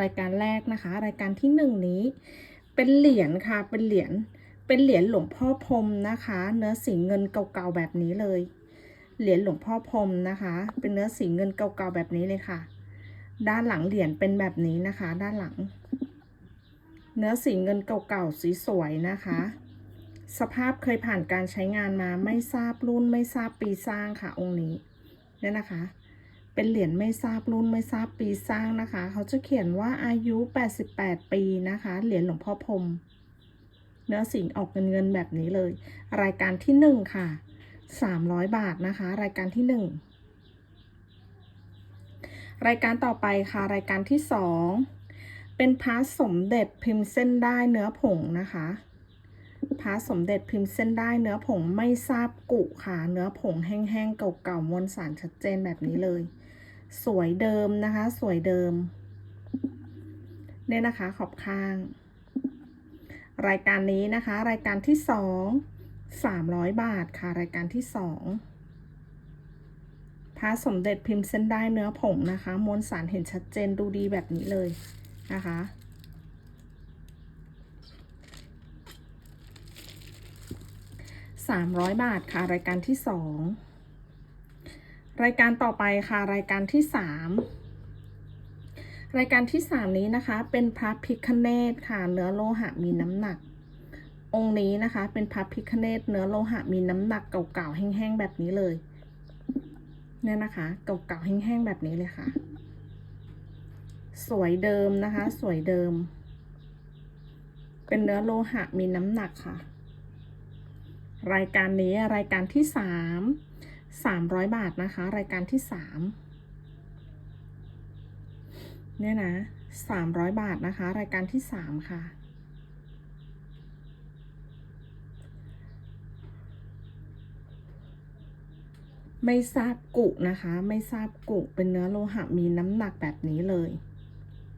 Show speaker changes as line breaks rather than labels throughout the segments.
รายการแรกนะคะ รายการที่หนึ่งนี้ เป็นเหรียญค่ะ เป็นเหรียญ เป็นเหรียญหลวงพ่อพรมนะคะ เนื้อสีเงินเก่าๆแบบนี้เลย เหรียญหลวงพ่อพรมนะคะ เป็นเนื้อสีเงินเก่าๆแบบนี้เลยค่ะ ด้านหลังเหรียญเป็นแบบนี้นะคะ ด้านหลัง เนื้อสีเงินเก่าๆสีสวยนะคะ สภาพเคยผ่านการใช้งานมาไม่ทราบรุ่นไม่ทราบปีสร้างค่ะองค์นี้เนี่ยนะคะ เป็นเหรียญไม่ทราบรุ่นไม่ทราบปีสร้างนะคะ เขาจะเขียนว่าอายุ 88 ปีนะคะ เหรียญหลวงพ่อพรมเนื้อสีออกเงินเงินแบบนี้เลย รายการที่หนึ่งค่ะ 300 บาทนะคะ รายการที่หนึ่งรายการต่อไปค่ะ รายการที่สองเป็นพระสมเด็จพิมพ์เส้นได้เนื้อผงนะคะพระสมเด็จพิมพ์เส้นได้เนื้อผงไม่ทราบกุค่ะ เนื้อผงแห้งๆเก่าๆมวลสารชัดเจนแบบนี้เลย สวยเดิมนะคะ สวยเดิม เนี่ยนะคะขอบข้าง รายการนี้นะคะ รายการที่สองสามร้อยบาทค่ะ รายการที่สองพระสมเด็จพิมพ์เส้นได้เนื้อผงนะคะ มวลสารเห็นชัดเจนดูดีแบบนี้เลยนะคะสามร้อยบาทค่ะ รายการที่สอง รายการต่อไปค่ะรายการที่สามรายการที่สามนี้นะคะ เป็นพระพิคเนตค่ะ เนื้อโลหะมีน้ำหนัก องค์นี้นะคะ เป็นพระพิคเนตเนื้อโลหะมีน้ำหนักเก่าๆแห้งๆแบบนี้เลยเนี่ยนะคะเก่าๆแห้งๆแบบนี้เลยค่ะ สวยเดิมนะคะ สวยเดิม เป็นเนื้อโลหะมีน้ำหนักค่ะ รายการนี้รายการที่สาม สามร้อยบาทนะคะ รายการที่สามเนี่ยนะสามร้อยบาทนะคะ รายการที่สามค่ะ ไม่ทราบกุนะคะ ไม่ทราบกุเป็นเนื้อโลหะมีน้ำหนักแบบนี้เลย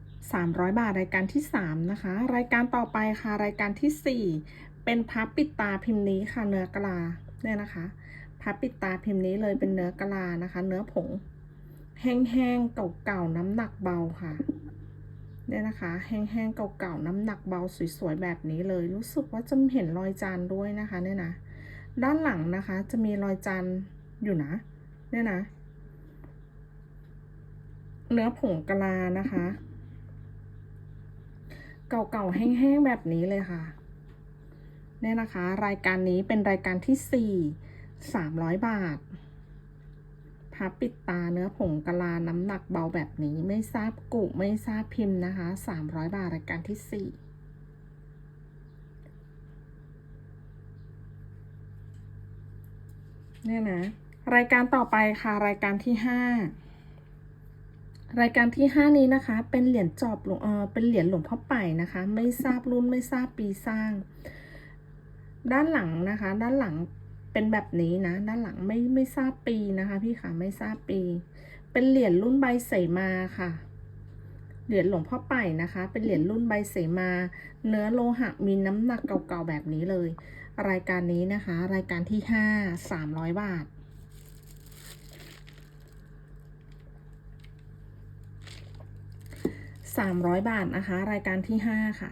300 บาทรายการที่ 3 นะคะ รายการต่อไปค่ะ รายการที่ 4 เป็นพับปิดตาพิมพ์นี้ค่ะเนื้อกลาเนี่ยนะคะ พับปิดตาพิมพ์นี้เลยเป็นเนื้อกะลานะคะ เนื้อผง แห้งๆเก่าๆน้ำหนักเบาค่ะเนี่ยนะคะ แห้งๆเก่าๆน้ำหนักเบาสวยๆแบบนี้เลย รู้สึกว่าจะเห็นรอยจานด้วยนะคะเนี่ยนะด้านหลังนะคะจะมีรอยจานอยู่นะเนี่ยนะ เนื้อผงกะลานะคะ เก่าๆแห้งๆแบบนี้เลยค่ะเนี่ยนะคะ รายการนี้เป็นรายการที่สี่ สามร้อยบาท พับปิดตาเนื้อผงกะลาน้ำหนักเบาแบบนี้ไม่ทราบกุไม่ทราบพิมพ์นะคะสามร้อยบาทรายการที่สี่เนี่ยนะ รายการต่อไปค่ะรายการที่ห้ารายการที่ห้านี้นะคะ เป็นเหรียญจอบหลวงเออเป็นเหรียญหลวงพ่อไปนะคะ ไม่ทราบรุ่นไม่ทราบปีสร้าง ด้านหลังนะคะ ด้านหลัง เป็นแบบนี้นะ ด้านหลังไม่ไม่ทราบปีนะคะ พี่ค่ะไม่ทราบปี เป็นเหรียญรุ่นใบเสมาค่ะ เหรียญหลวงพ่อไปนะคะ เป็นเหรียญรุ่นใบเสมา เนื้อโลหะมีน้ำหนักเก่าๆแบบนี้เลย รายการนี้นะคะ รายการที่ห้าสามร้อยบาทสามร้อยบาทนะคะ รายการที่ห้าค่ะ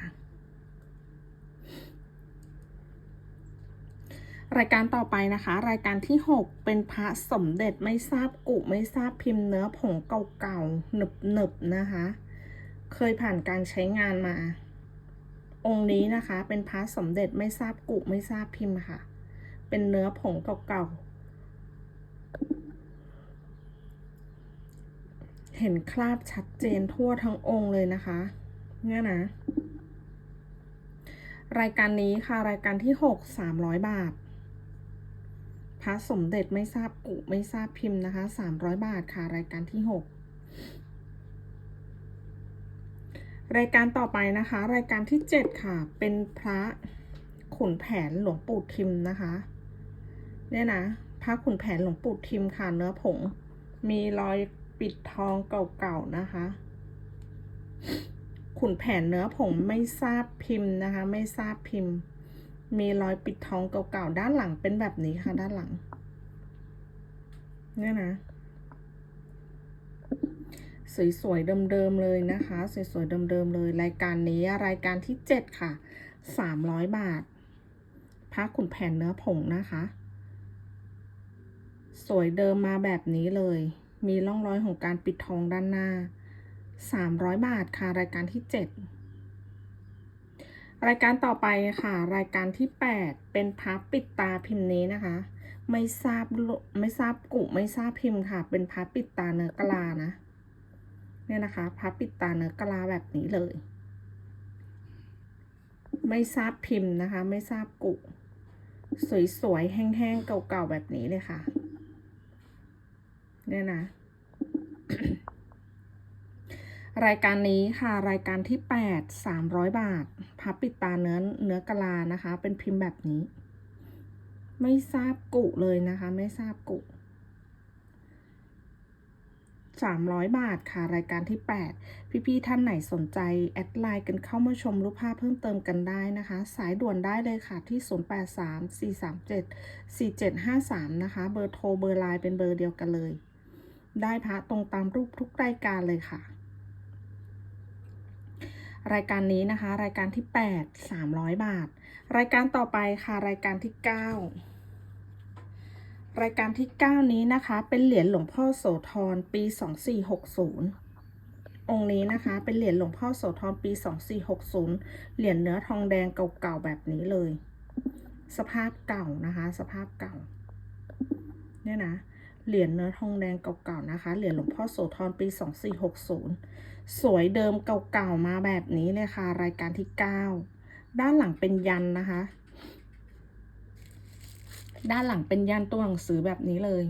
รายการต่อไปนะคะ รายการที่หกเป็นพระสมเด็จไม่ทราบกุไม่ทราบพิมพ์เนื้อผงเก่าๆหนึบหนึบๆนะคะ เคยผ่านการใช้งานมา องค์นี้นะคะ เป็นพระสมเด็จไม่ทราบกุไม่ทราบพิมพ์ค่ะ เป็นเนื้อผงเก่าๆเห็นคราบชัดเจนทั่วทั้งองค์เลยนะคะเนี่ยนะ รายการนี้ค่ะรายการที่หกสามร้อยบาท สมเด็จไม่ทราบกุไม่ทราบพิมพ์นะคะสามร้อยบาทค่ะ รายการที่หกรายการต่อไปนะคะ รายการที่เจ็ดค่ะ เป็นพระขุนแผนหลวงปู่ทิมนะคะ เนี่ยนะพระขุนแผนหลวงปู่ทิมค่ะ เนื้อผง มีรอยปิดทองเก่าๆนะคะ ขุนแผนเนื้อผงไม่ทราบพิมพ์นะคะ ไม่ทราบพิมพ์ มีรอยปิดทองเก่าๆด้านหลังเป็นแบบนี้ค่ะด้านหลังเนี่ยนะ สวยๆเดิมๆเลยนะคะ สวยๆเดิมๆเลย รายการนี้รายการที่เจ็ดค่ะสามร้อยบาทผ้าขุนแผ่นเนื้อผงนะคะ สวยเดิมมาแบบนี้เลย มีร่องรอยของการปิดทองด้านหน้าสามร้อยบาทค่ะรายการที่เจ็ด รายการต่อไปค่ะ รายการที่แปดเป็นพับปิดตาพิมพ์นี้นะคะ ไม่ทราบไม่ทราบกุไม่ทราบพิมพ์ค่ะ เป็นพับปิดตาเนื้อกะลานะเนี่ยนะคะพับปิดตาเนื้อกะลาแบบนี้เลย ไม่ทราบพิมพ์นะคะ ไม่ทราบกุสวยๆแห้งๆเก่าๆแบบนี้เลยค่ะ เนี่ยนะ รายการนี้ค่ะรายการที่แปดสามร้อยบาท พับปิดตาเนื้อเนื้อกะลานะคะ เป็นพิมพ์แบบนี้ ไม่ทราบกุเลยนะคะ ไม่ทราบกุสามร้อยบาทค่ะ รายการที่แปดพี่ๆท่านไหนสนใจ แอดไลน์กันเข้ามาชมรูปภาพเพิ่มเติมกันได้นะคะ สายด่วนได้เลยค่ะที่ 0834374753 นะคะ เบอร์โทรเบอร์ไลน์เป็นเบอร์เดียวกันเลย ได้พระตรงตามรูปทุกรายการเลยค่ะ รายการนี้นะคะ รายการที่ 8 300 บาท รายการต่อไปค่ะ รายการที่ 9 รายการที่ 9 นี้นะคะ เป็นเหรียญหลวงพ่อโสธรปี 2460 องค์นี้นะคะ เป็นเหรียญหลวงพ่อโสธรปี 2460 เหรียญเนื้อทองแดงเก่าๆแบบนี้เลย สภาพเก่านะคะ สภาพเก่า เนี่ยนะ เหรียญเนื้อทองแดงเก่าๆนะคะ เหรียญหลวงพ่อโสธรปี 2460 สวยเดิมเก่าๆมาแบบนี้เลยค่ะ รายการที่ 9 ด้านหลังเป็นยันนะคะ ด้านหลังเป็นยันตัวหนังสือแบบนี้เลย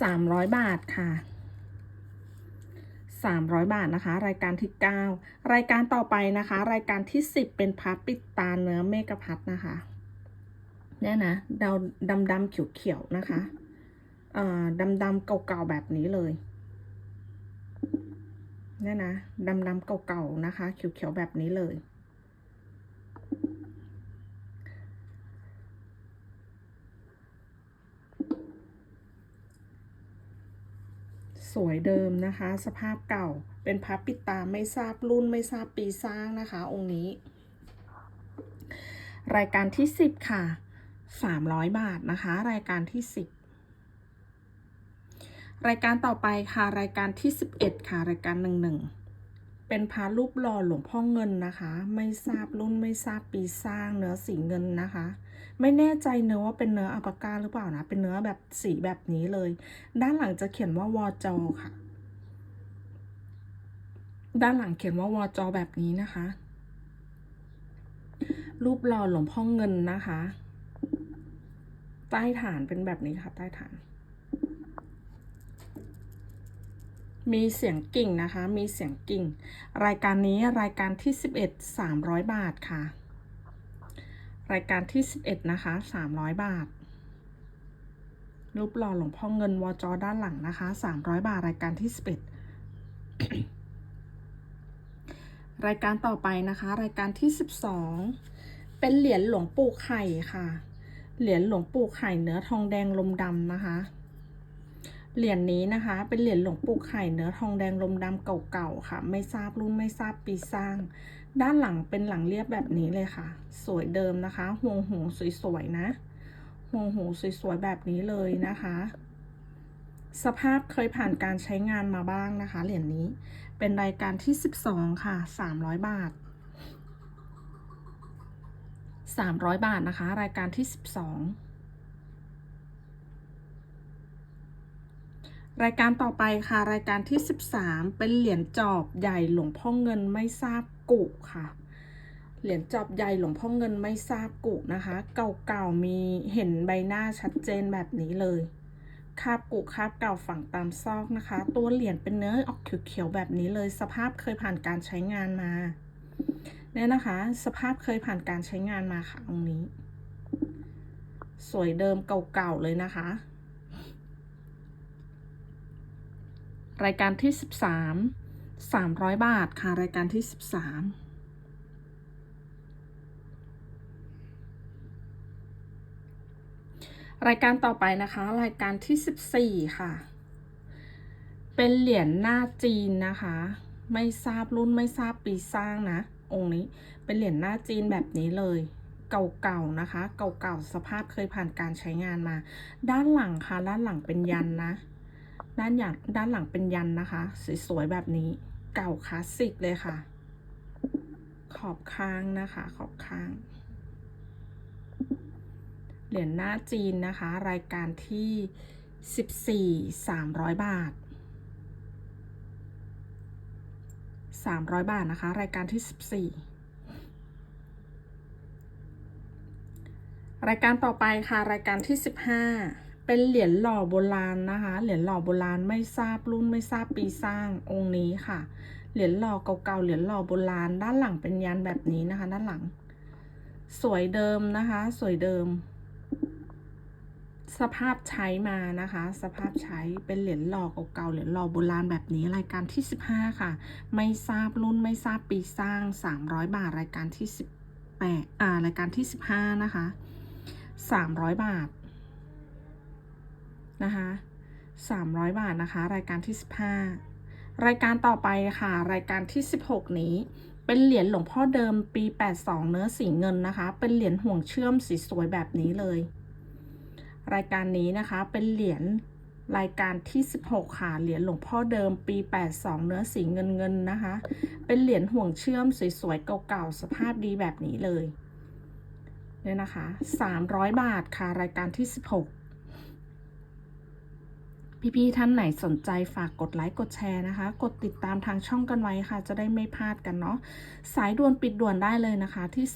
สามร้อยบาทค่ะสามร้อยบาทนะคะ รายการที่เก้ารายการต่อไปนะคะ รายการที่สิบเป็นพับปิดตาเนื้อเมกะพัดนะคะ เนี่ยนะดาวดำดำเขียวเขียวๆนะคะเอ่อดำดำเก่าๆแบบนี้เลยเนี่ยนะดำดำเก่าๆนะคะ เขียวเขียวๆแบบนี้เลย สวยเดิมนะคะ สภาพเก่าเป็นพับปิดตาไม่ทราบรุ่นไม่ทราบปีสร้างนะคะ องค์นี้ รายการที่สิบค่ะ สามร้อยบาทนะคะ รายการที่สิบรายการต่อไปค่ะรายการที่สิบเอ็ดค่ะ รายการหนึ่งหนึ่งเป็นพระรูปหล่อหลวงพ่อเงินนะคะ ไม่ทราบรุ่นไม่ทราบปีสร้างเนื้อสีเงินนะคะ ไม่แน่ใจเนื้อว่าเป็นเนื้ออัปกาหรือเปล่านะ เป็นเนื้อแบบสีแบบนี้เลย ด้านหลังจะเขียนว่าวอจอค่ะ ด้านหลังเขียนว่าวอจอแบบนี้นะคะรูปหล่อหลวงพ่อเงินนะคะ ใต้ฐานเป็นแบบนี้ค่ะ ใต้ฐาน มีเสียงกิ่งนะคะ มีเสียงกิ่ง รายการนี้รายการที่สิบเอ็ดสามร้อยบาทค่ะ รายการที่สิบเอ็ดนะคะสามร้อยบาทรูปหล่อหลวงพ่อเงินวจอด้านหลังนะคะสามร้อยบาทรายการที่สิบเอ็ดรายการต่อไปนะคะ รายการที่สิบสองเป็นเหรียญหลวงปู่ไข่ค่ะ เหรียญหลวงปู่ไข่เนื้อทองแดงลมดำนะคะ เหรียญนี้นะคะ เป็นเหรียญหลวงปู่ไข่เนื้อทองแดงลมดำเก่าๆค่ะ ไม่ทราบรุ่นไม่ทราบปีสร้าง ด้านหลังเป็นหลังเรียบแบบนี้เลยค่ะ สวยเดิมนะคะห่วงหูสวยๆนะห่วงหูสวยๆแบบนี้เลยนะคะ สภาพเคยผ่านการใช้งานมาบ้างนะคะ เหรียญนี้เป็นรายการที่ 12 ค่ะ 300 บาท 300 บาทนะคะ รายการที่ 12 รายการต่อไปค่ะ รายการที่ 13 เป็นเหรียญจอบใหญ่หลวงพ่อเงินไม่ทราบกุค่ะ เหรียญจอบใหญ่หลวงพ่อเงินไม่ทราบกุนะคะ เก่าๆมีเห็นใบหน้าชัดเจนแบบนี้เลยคาบกุคาบเก่าฝังตามซอกนะคะ ตัวเหรียญเป็นเนื้อออกเขียวๆแบบนี้เลยสภาพเคยผ่านการใช้งานมา เนี่ยนะคะ สภาพเคยผ่านการใช้งานมาค่ะองค์นี้ สวยเดิมเก่าๆเลยนะคะ รายการที่สิบสามสามร้อยบาทค่ะ รายการที่สิบสามรายการต่อไปนะคะ รายการที่สิบสี่ค่ะ เป็นเหรียญหน้าจีนนะคะ ไม่ทราบรุ่นไม่ทราบปีสร้างนะ องค์นี้เป็นเหรียญหน้าจีนแบบนี้เลยเก่าๆนะคะ เก่าๆสภาพเคยผ่านการใช้งานมา ด้านหลังค่ะ ด้านหลังเป็นยันนะ ด้านหลังด้านหลังเป็นยันนะคะ สวยๆแบบนี้ เก่าคลาสสิกเลยค่ะ ขอบข้างนะคะ ขอบข้าง เหรียญหน้าจีนนะคะ รายการที่ 14 300 บาท 300 บาทนะคะ รายการที่ 14 รายการต่อไปค่ะ รายการที่ 15 เป็นเหรียญหล่อโบราณนะคะ เหรียญหล่อโบราณไม่ทราบรุ่นไม่ทราบปีสร้างองค์นี้ค่ะ เหรียญหล่อเก่าๆ เหรียญหล่อโบราณ ด้านหลังเป็นยันแบบนี้นะคะ ด้านหลัง สวยเดิมนะคะ สวยเดิม สภาพใช้มานะคะ สภาพใช้เป็นเหรียญหล่อเก่าๆเหรียญหล่อโบราณแบบนี้รายการที่ 15 ค่ะ ไม่ทราบรุ่นไม่ทราบปีสร้าง 300 บาทรายการที่ 18อ่ารายการที่ 15 นะคะ 300 บาทนะคะ300 บาทนะคะ รายการที่ 15 รายการต่อไปค่ะ รายการที่ 16 นี้เป็นเหรียญหลวงพ่อเดิมปี 82 เนื้อสีเงินนะคะ เป็นเหรียญห่วงเชื่อมสีสวยแบบนี้เลย รายการนี้นะคะเป็นเหรียญรายการที่ 16 ค่ะ เหรียญหลวงพ่อเดิมปี 82 เนื้อสีเงินเงินๆนะคะ เป็นเหรียญห่วงเชื่อมสวยๆ เก่าๆ สภาพดีแบบนี้เลยเนี่ยนะคะ 300 บาทค่ะ รายการที่ 16 พี่ๆท่านไหนสนใจฝากกดไลค์กดแชร์นะคะ กดติดตามทางช่องกันไว้ค่ะ จะได้ไม่พลาดกันเนาะสายด่วนปิดด่วนได้เลยนะคะ ที่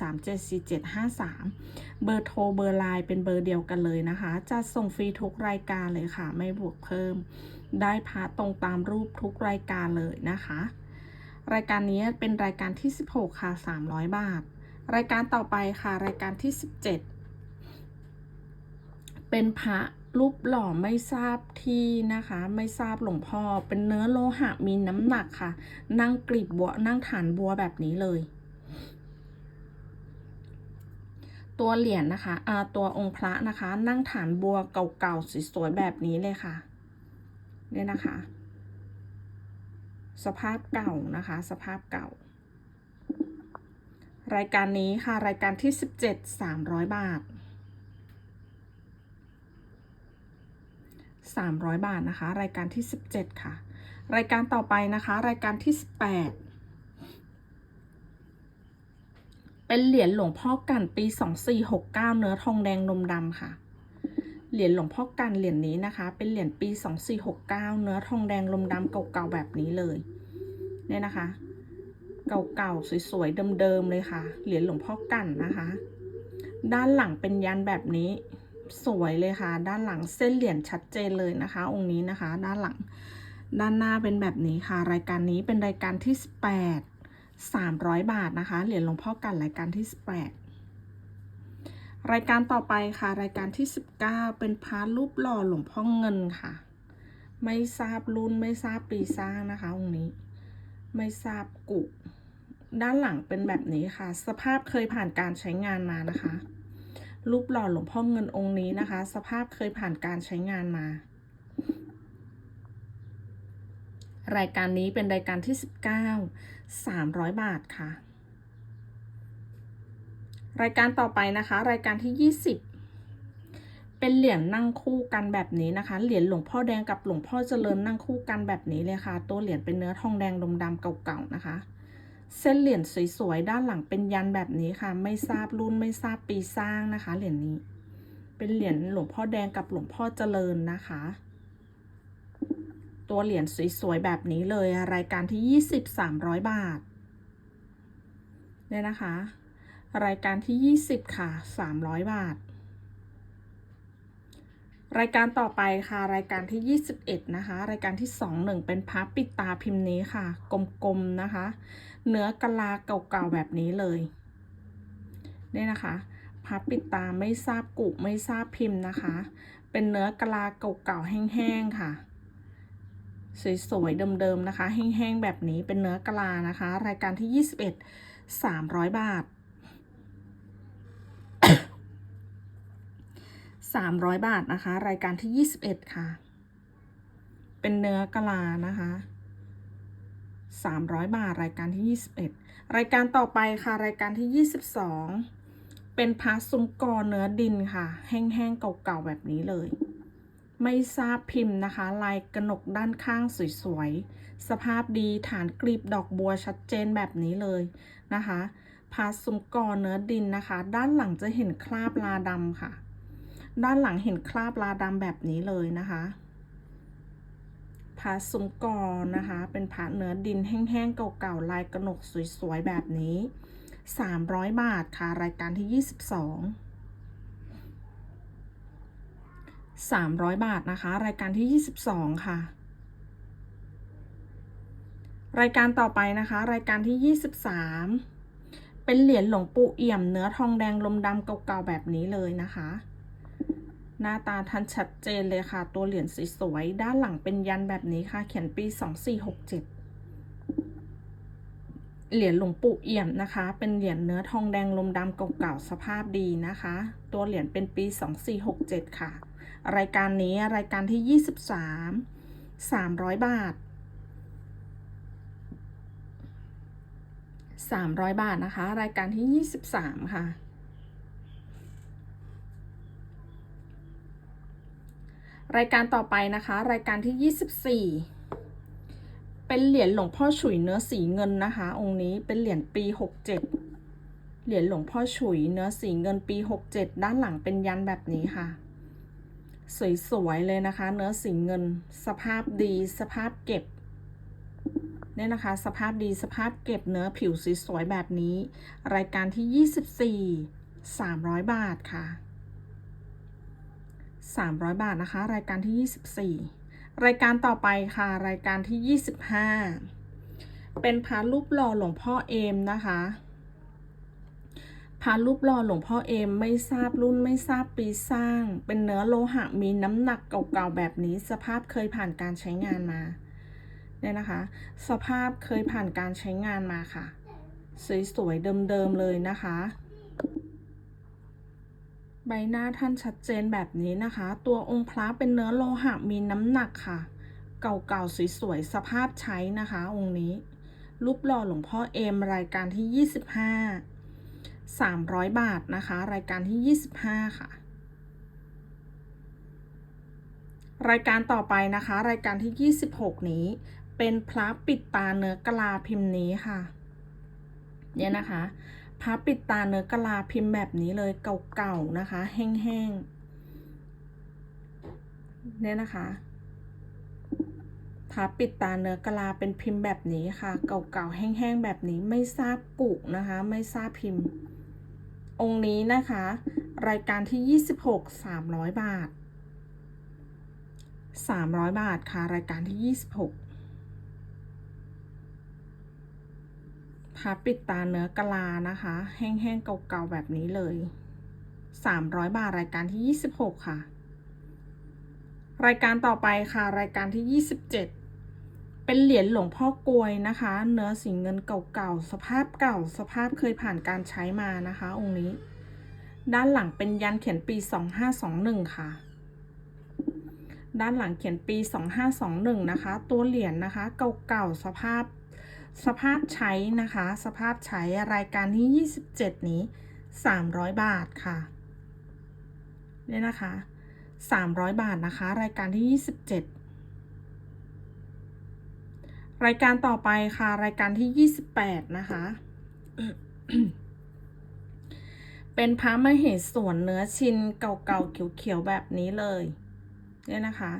0834374753 เบอร์โทรเบอร์ไลน์เป็นเบอร์เดียวกันเลยนะคะ จะส่งฟรีทุกรายการเลยค่ะ ไม่บวกเพิ่ม ได้พาตรงตามรูปทุกรายการเลยนะคะ รายการนี้เป็นรายการที่ 16 ค่ะ 300 บาท รายการต่อไปค่ะรายการที่ 17 เป็นพระ รูปหล่อไม่ทราบที่นะคะ ไม่ทราบหลวงพ่อเป็นเนื้อโลหะมีน้ำหนักค่ะ นั่งกลีบบัวนั่งฐานบัวแบบนี้เลย ตัวเหรียญนะคะอาตัวองค์พระนะคะ นั่งฐานบัวเก่าๆสวยๆแบบนี้เลยค่ะเนี่ยนะคะ สภาพเก่านะคะ สภาพเก่า รายการนี้ค่ะ รายการที่ 17 300 บาท 300 บาทนะคะ รายการที่ 17 ค่ะ รายการต่อไปนะคะ รายการที่ 18 เป็นเหรียญหลวงพ่อกันปี 2469 เนื้อทองแดงนมดำค่ะ เหรียญหลวงพ่อกันเหรียญนี้นะคะ เป็นเหรียญปี 2469 เนื้อทองแดงลมดำเก่าๆแบบนี้เลย เนี่ยนะคะ เก่าๆสวยๆเดิมๆเลยค่ะ เหรียญหลวงพ่อกันนะคะ ด้านหลังเป็นยันแบบนี้ สวยเลยค่ะ ด้านหลังเส้นเหรียญชัดเจนเลยนะคะ องค์นี้นะคะ ด้านหลัง ด้านหน้าเป็นแบบนี้ค่ะ รายการนี้เป็นรายการที่ 18 300 บาทนะคะ เหรียญหลวงพ่อกันรายการที่ 18 รายการต่อไปค่ะ รายการที่ 19 เป็นพระรูปหล่อหลวงพ่อเงินค่ะ ไม่ทราบรุ่นไม่ทราบปีสร้างนะคะ องค์นี้ ไม่ทราบกุ ด้านหลังเป็นแบบนี้ค่ะ สภาพเคยผ่านการใช้งานมานะคะ รูปหล่อหลวงพ่อเงินองค์นี้นะคะ สภาพเคยผ่านการใช้งานมา รายการนี้เป็นรายการที่ 19 300 บาทค่ะ รายการต่อไปนะคะ รายการที่ 20เป็นเหรียญนั่งคู่กันแบบนี้นะคะ เหรียญหลวงพ่อแดงกับหลวงพ่อเจริญนั่งคู่กันแบบนี้เลยค่ะ ตัวเหรียญเป็นเนื้อทองแดงดมดำเก่าๆนะคะ เส้นเหรียญสวยๆ ด้านหลังเป็นยันแบบนี้ค่ะ ไม่ทราบรุ่นไม่ทราบปีสร้างนะคะ เหรียญนี้ เป็นเหรียญหลวงพ่อแดงกับหลวงพ่อเจริญนะคะ ตัวเหรียญสวยๆ แบบนี้เลย รายการที่ 20 300 บาท เนี่ยนะคะ รายการที่ 20 ค่ะ 300 บาท รายการต่อไปค่ะ รายการที่ 21 นะคะ รายการที่ 21 เป็นพับปิดตาพิมพ์นี้ค่ะ กลมๆนะคะ เนื้อกะลาเก่าๆแบบนี้เลยเนี่ยนะคะพับปิดตาไม่ทราบกุไม่ทราบพิมพ์นะคะ เป็นเนื้อกะลาเก่าๆแห้งๆค่ะ สวยๆเดิมๆนะคะ แห้งๆแบบนี้เป็นเนื้อกะลานะคะ รายการที่ 21 300 บาท 300 บาทนะคะ รายการที่ 21 ค่ะ เป็นเนื้อกะลานะคะ300 บาท รายการที่ 21 รายการต่อไปค่ะ รายการที่ 22 เป็นพาซุ้มกอเนื้อดินค่ะ แห้งๆเก่าๆแบบนี้เลย ไม่ทราบพิมพ์นะคะ ลายกระหนกด้านข้างสวยๆ สภาพดีฐานกลีบดอกบัวชัดเจนแบบนี้เลยนะคะพาซุ้มกอเนื้อดินนะคะ ด้านหลังจะเห็นคราบลาดำค่ะ ด้านหลังเห็นคราบลาดำแบบนี้เลยนะคะพาซุ้มกอนะคะ เป็นผาเนื้อดินแห้งๆเก่าๆลายกระหนกสวยๆแบบนี้ 300 บาทค่ะ รายการที่ 22 300 บาทนะคะ รายการที่ 22 ค่ะ รายการต่อไปนะคะ รายการที่ 23 เป็นเหรียญหลวงปู่เอี่ยมเนื้อทองแดงลมดำเก่าๆแบบนี้เลยนะคะ หน้าตาทันชัดเจนเลยค่ะ ตัวเหรียญสวยๆด้านหลังเป็นยันแบบนี้ค่ะ เขียนปี 2467 เหรียญหลวงปู่เอี่ยมนะคะ เป็นเหรียญเนื้อทองแดงลมดำเก่าๆสภาพดีนะคะ ตัวเหรียญเป็นปี 2467 ค่ะ รายการนี้รายการที่ 23 300 บาท 300 บาทนะคะ รายการที่ 23 ค่ะ รายการต่อไปนะคะ รายการที่ 24 เป็นเหรียญหลวงพ่อฉุยเนื้อสีเงินนะคะ องค์นี้เป็นเหรียญปี 67 เหรียญหลวงพ่อฉุยเนื้อสีเงินปี 67 ด้านหลังเป็นยันแบบนี้ค่ะ สวยๆเลยนะคะ เนื้อสีเงิน สภาพดีสภาพเก็บเนี่ยนะคะ สภาพดีสภาพเก็บเนื้อผิวสวยๆแบบนี้ รายการที่ 24 300 บาทค่ะ 300 บาทนะคะ รายการที่ 24 รายการต่อไปค่ะ รายการที่ 25 เป็นพระรูปหล่อหลวงพ่อเอมนะคะพระรูปหล่อหลวงพ่อเอมไม่ทราบรุ่นไม่ทราบปีสร้าง เป็นเนื้อโลหะมีน้ำหนักเก่าๆแบบนี้ สภาพเคยผ่านการใช้งานมาเนี่ยนะคะ สภาพเคยผ่านการใช้งานมาค่ะ สวยๆเดิมๆเลยนะคะ ใบหน้าท่านชัดเจนแบบนี้นะคะ ตัวองค์พระเป็นเนื้อโลหะมีน้ำหนักค่ะ เก่าๆสวยๆสภาพใช้นะคะ องค์นี้ รูปหล่อหลวงพ่อเอมรายการที่ 25 300 บาทนะคะ รายการที่ 25 ค่ะ รายการต่อไปนะคะ รายการที่ 26 นี้ เป็นพระปิดตาเนื้อกลาพิมพ์นี้ค่ะ เนี่ยนะคะ พระปิดตาเนื้อกะลาพิมพ์แบบนี้เลยเก่าๆนะคะ แห้งๆเนี่ยนะคะพระปิดตาเนื้อกะลาเป็นพิมพ์แบบนี้ค่ะ เก่าๆแห้งๆแบบนี้ไม่ทราบกุกนะคะ ไม่ทราบพิมพ์ องค์นี้นะคะ รายการที่ 26 300 บาท 300 บาทค่ะ รายการที่ 26 พาปิดตาเนื้อกะลานะคะ แห้งๆเก่าๆแบบนี้เลย 300 บาทรายการที่ 26 ค่ะ รายการต่อไปค่ะ รายการที่ 27 เป็นเหรียญหลวงพ่อกลวยนะคะ เนื้อสีเงินเก่าๆสภาพเก่า สภาพเคยผ่านการใช้มานะคะ องค์นี้ ด้านหลังเป็นยันเขียนปี 2521 ค่ะด้านหลังเขียนปี 2521 นะคะ ตัวเหรียญนะคะ เก่าๆ สภาพ สภาพใช้นะคะ สภาพใช้รายการที่ 27 นี้ 300 บาทค่ะเนี่ยนะคะ 300 บาทนะคะ รายการที่ 27 รายการต่อไปค่ะ รายการที่ 28 นะคะ เป็นพระมเหสวนเนื้อชินเก่าๆเขียวๆแบบนี้เลยเนี่ยนะคะ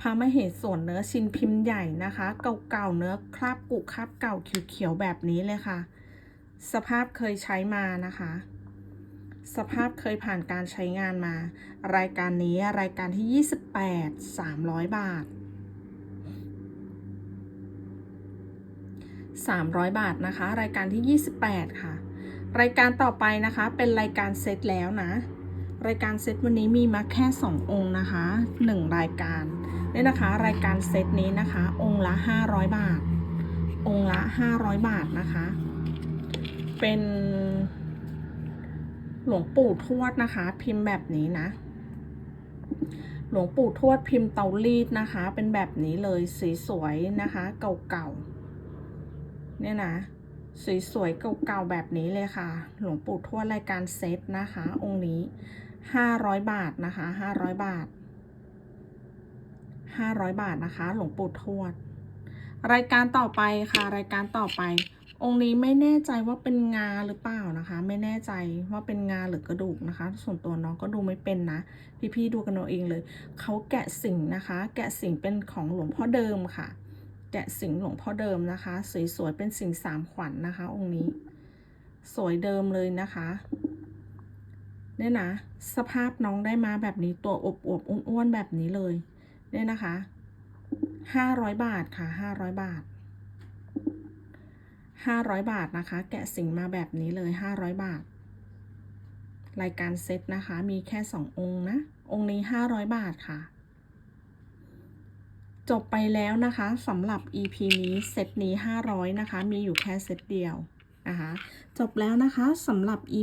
พระมเหสวนเนื้อชิ้นพิมพ์ใหญ่นะคะ เก่าๆเนื้อคราบกุคราบเก่าเขียวๆแบบนี้เลยค่ะ สภาพเคยใช้มานะคะ สภาพเคยผ่านการใช้งานมา รายการนี้รายการที่ 28 300 บาท 300 บาทนะคะ รายการที่ 28 ค่ะ รายการต่อไปนะคะเป็นรายการเซตแล้วนะ รายการเซตวันนี้มีมาแค่ 2 องค์นะคะ 1 รายการเนี่ยนะคะ รายการเซตนี้นะคะ องค์ละ 500 บาท องค์ละ 500 บาทนะคะ เป็นหลวงปู่ทวดนะคะ พิมพ์แบบนี้นะ หลวงปู่ทวดพิมพ์เตารีดนะคะ เป็นแบบนี้เลยสีสวยนะคะเก่าๆเนี่ยนะสวยๆเก่าๆแบบนี้เลยค่ะ หลวงปู่ทวดรายการเซตนะคะ องค์นี้ ห้าร้อยบาทนะคะห้าร้อยบาทห้าร้อยบาทนะคะ หลวงปู่ทวด รายการต่อไปค่ะ รายการต่อไป องค์นี้ไม่แน่ใจว่าเป็นงาหรือเปล่านะคะ ไม่แน่ใจว่าเป็นงาหรือกระดูกนะคะ ส่วนตัวน้องก็ดูไม่เป็นนะ พี่ๆดูกันเอาเองเลย เขาแกะสิ่งนะคะ แกะสิ่งเป็นของหลวงพ่อเดิมค่ะ แกะสิ่งหลวงพ่อเดิมนะคะ สวยๆเป็นสิ่งสามขวัญนนะคะ องค์นี้ สวยเดิมเลยนะคะ เนี่ยนะสภาพน้องได้มาแบบนี้ตัวอบอวบอ้วนๆแบบนี้เลยเนี่ยนะคะห้าร้อยบาทค่ะห้าร้อยบาทห้าร้อยบาทนะคะ แกะสิ่งมาแบบนี้เลยห้าร้อยบาท รายการเซตนะคะ มีแค่สององค์นะ องค์นี้ห้าร้อยบาทค่ะ จบไปแล้วนะคะสำหรับ EP นี้เซตนี้500นะคะ มีอยู่แค่เซตเดียวนะคะ จบแล้วนะคะสำหรับ EP